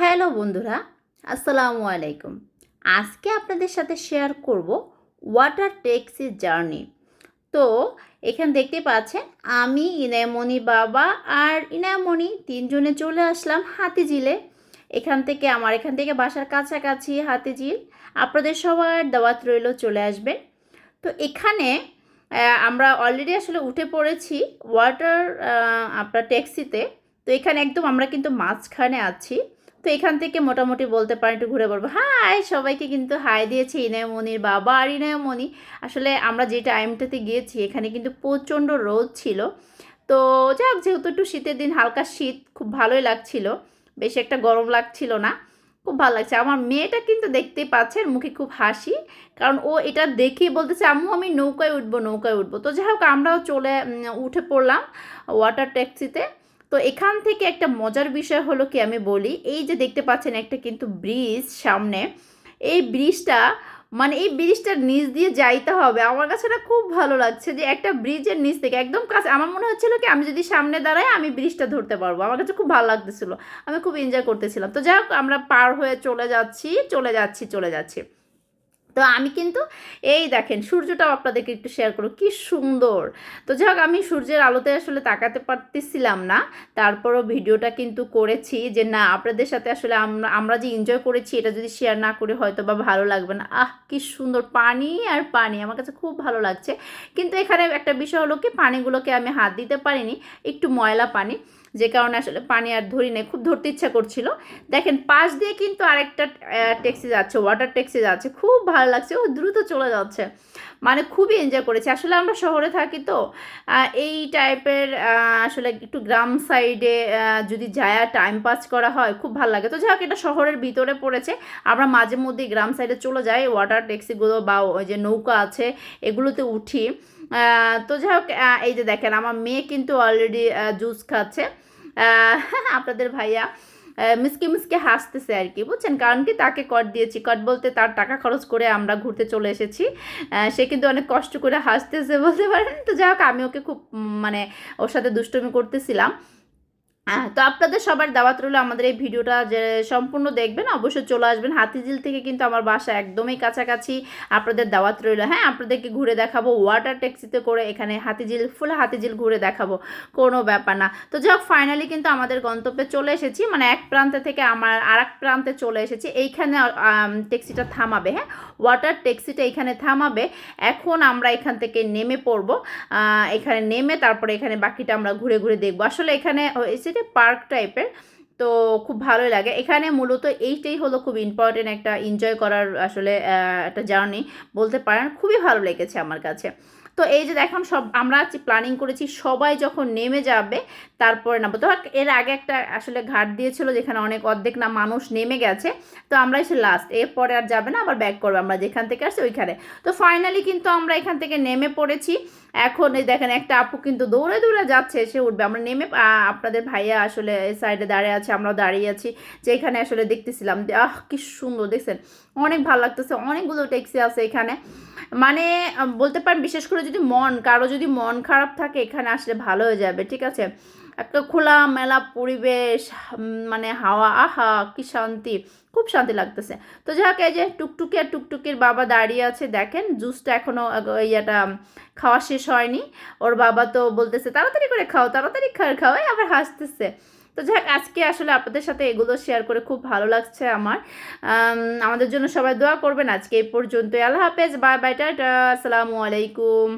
Hello বন্ধুরা, আসসালামু আলাইকুম। আজকে আপনাদের সাথে শেয়ার করব ওয়াটার ট্যাক্সি জার্নি তো, এখানে দেখতে পাচ্ছেন, আমি ইনায়মণি বাবা আর ইনায়মণি তিনজনে চলে আসলাম হাতিঝিলে। এখান থেকে আমার, এখান থেকে বাসার কাছাকাছি হাতিঝিল। আপনাদের সবার দাওয়াত রইল চলে আসবেন তো এখানে আমরা অলরেডি আসলে উঠে পড়েছি ওয়াটার আপনার ট্যাক্সিতে তো এখানে একদম আমরা কিন্তু মাঝখানে আছি। তো এখান থেকে মোটামুটি বলতে পারেন, একটু ঘুরে বলব। হাই, সবাইকে কিন্তু হাই দিয়েছে ইনায়মনির বাবা আর ইনায়মনি। আসলে আমরা যে টাইমটাতে গিয়েছি, এখানে কিন্তু প্রচণ্ড রোদ ছিল। তো যাক, যেহেতু একটু শীতের দিন, হালকা শীত, খুব ভালোই লাগছিল। বেশি একটা গরম লাগছিল না, খুব ভালো লাগছে। আমার মেয়েটা কিন্তু দেখতেই পাচ্ছেন, মুখে খুব হাসি, কারণ ও এটা দেখেই বলতেছে, আম্মু, আমি নৌকায় উঠবো নৌকায় উঠবো। তো যাই হোক, আমরাও চলে উঠে পড়লাম ওয়াটার ট্যাক্সিতে তো এখান থেকে একটা মজার বিষয় হলো কি আমি বলি, এই যে দেখতে পাচ্ছেন একটা কিন্তু ব্রিজ সামনে, এই ব্রিজটা মানে এই ব্রিজটার নিচ দিয়ে যাইতে হবে। আমার কাছে না খুব ভালো লাগছে যে একটা ব্রিজের নিচ থেকে একদম কাছে, আমার মনে হচ্ছিল কি আমি যদি সামনে দাঁড়াই আমি ব্রিজটা ধরতে পারব। আমার কাছে খুব ভালো লাগতেছিলো। আমি খুব এনজয় করতেছিলাম। তো যাই আমরা পার হয়ে চলে যাচ্ছি চলে যাচ্ছি চলে যাচ্ছি। তো আমি কিন্তু এই দেখেন, সূর্যটাও আপনাদেরকে একটু শেয়ার করো কি সুন্দর। তো যাই হোক আমি সূর্যের আলোতে আসলে তাকাতে পারতেছিলাম না। তারপরও ভিডিওটা কিন্তু করেছি যে না, আপনাদের সাথে আসলে আমরা আমরা যে এনজয় করেছি, এটা যদি শেয়ার না করে হয়তো বা ভালো লাগবে না। আহ, কি সুন্দর পানি আর পানি, আমার কাছে খুব ভালো লাগছে। কিন্তু এখানে একটা বিষয় হলো কি, পানিগুলোকে আমি হাত দিতে পারিনি, একটু ময়লা পানি, যে কারণে আসলে পানি আর ধরি নেই, খুব ধরতে ইচ্ছা করছিল। দেখেন, পাশ দিয়ে কিন্তু আরেকটা ট্যাক্সি যাচ্ছে ওয়াটার ট্যাক্সি যাচ্ছে, খুব ভালো লাগছে, ও দ্রুত চলে যাচ্ছে। মানে খুবই এনজয় করেছি। আসলে আমরা শহরে থাকি তো এই টাইপের আসলে একটু গ্রাম সাইডে যদি যায় টাইম পাস করা হয়, খুব ভালো লাগে। তো যাই হোক, এটা শহরের ভিতরে পড়েছে। আমরা মাঝে মধ্যে গ্রাম সাইডে চলে যাই ওয়াটার ট্যাক্সিগুলো বা ওই যে নৌকা আছে, এগুলোতে উঠি। তো যাই হোক এই যে দেখেন, আমার মেয়ে কিন্তু অলরেডি জুস খাচ্ছে। আপনাদের ভাইয়া মিসকে মিসকে হাসতেছে আর কি, বুঝছেন? কারণ কি তাকে কট দিয়েছি। কট বলতে তার টাকা খরচ করে আমরা ঘুরতে চলে এসেছি। সে কিন্তু অনেক কষ্ট করে হাসতেছে বলতে পারেন। তো যাই হোক, আমি ওকে খুব মানে ওর সাথে দুষ্টমি করতেছিলাম। আহ, তো আপনাদের সবার দাওয়াত রইল আমাদের এই ভিডিওটা যে সম্পূর্ণ দেখবেন অবশ্যই চলে আসবেন। হাতিঝিল থেকে কিন্তু আমার বাসা একদমই কাছাকাছি আপনাদের দাওয়াত রইল। হ্যাঁ আপনাদেরকে ঘুরে দেখাবো ওয়াটার ট্যাক্সিতে করে এখানে হাতিঝিল ফুল হাতিঝিল ঘুরে দেখাবো কোনো ব্যাপার না। তো যাই হোক ফাইনালি কিন্তু আমাদের গন্তব্যে চলে এসেছি মানে এক প্রান্তে থেকে আমার আর এক প্রান্তে চলে এসেছি। এইখানে ট্যাক্সিটা থামাবে হ্যাঁ? ওয়াটার ট্যাক্সিটা এখানে থামাবে। এখন আমরা এখান থেকে নেমে পড়ব। এখানে নেমে তারপরে এখানে বাকিটা আমরা ঘুরে ঘুরে দেখব। আসলে এখানে সেটা পার্ক টাইপের, তো খুব ভালোই লাগে। এখানে মূলত এইটাই হলো খুব ইম্পর্টেন্ট একটা এনজয় করার আসলে একটা জার্নি বলতে পারেন। খুবই ভালো লেগেছে আমার কাছে। তো এই যে দেখুন, সব আমরা প্ল্যানিং করেছি, সবাই যখন নেমে যাবে, তারপরে নামবো। তো এর আগে একটা আসলে ঘাট দিয়েছিল, যেখানে অনেক অর্ধেক না মানুষ নেমে গেছে, তো আমরা এসে লাস্ট এরপরে আর যাবে না, আবার ব্যাক করব। আমরা যেখান থেকে আসছি, ওইখানে। তো ফাইনালি কিন্তু আমরা এখান থেকে নেমে পড়েছি। এখন এই দেখেন, একটা আপু কিন্তু দৌড়ে দৌড়ে যাচ্ছে এসে উঠবে। আমরা নেমে আপনাদের ভাইয়া আসলে সাইডে দাঁড়িয়ে আছে, আমরাও দাঁড়িয়ে আছি যে এখানে আসলে দেখতেছিলাম আহ, কি সুন্দর, দেখছেন? অনেক ভালো লাগতেছে, অনেকগুলো ট্যাক্সি আছে এখানে। মানে বলতে পারেন, বিশেষ করে যদি মন, কারও যদি মন খারাপ থাকে, এখানে আসলে ভালো হয়ে যাবে, ঠিক আছে? একটা খোলা মেলা পরিবেশ মানে হাওয়া, আহা, কি শান্তি, খুব শান্তি লাগতেছে। তো যাই হোক, এই যে টুকটুকি আর টুকটুকির বাবা দাঁড়িয়ে আছে, দেখেন জুসটা এখনও ইয়েটা খাওয়া শেষ হয়নি। ওর বাবা তো বলতেছে, তাড়াতাড়ি করে খাও, তাড়াতাড়ি খাও। খাওয়াই আবার হাসতেছে। তো যাক আজকে আসলে আপনাদের সাথে এগুলো শেয়ার করে খুব ভালো লাগছে আমার। আমাদের জন্য সবাই দোয়া করবেন। আজকে এই পর্যন্ত আল্লাহ হাফেজ, বাই বাই, টাটা, আসসালামু আলাইকুম।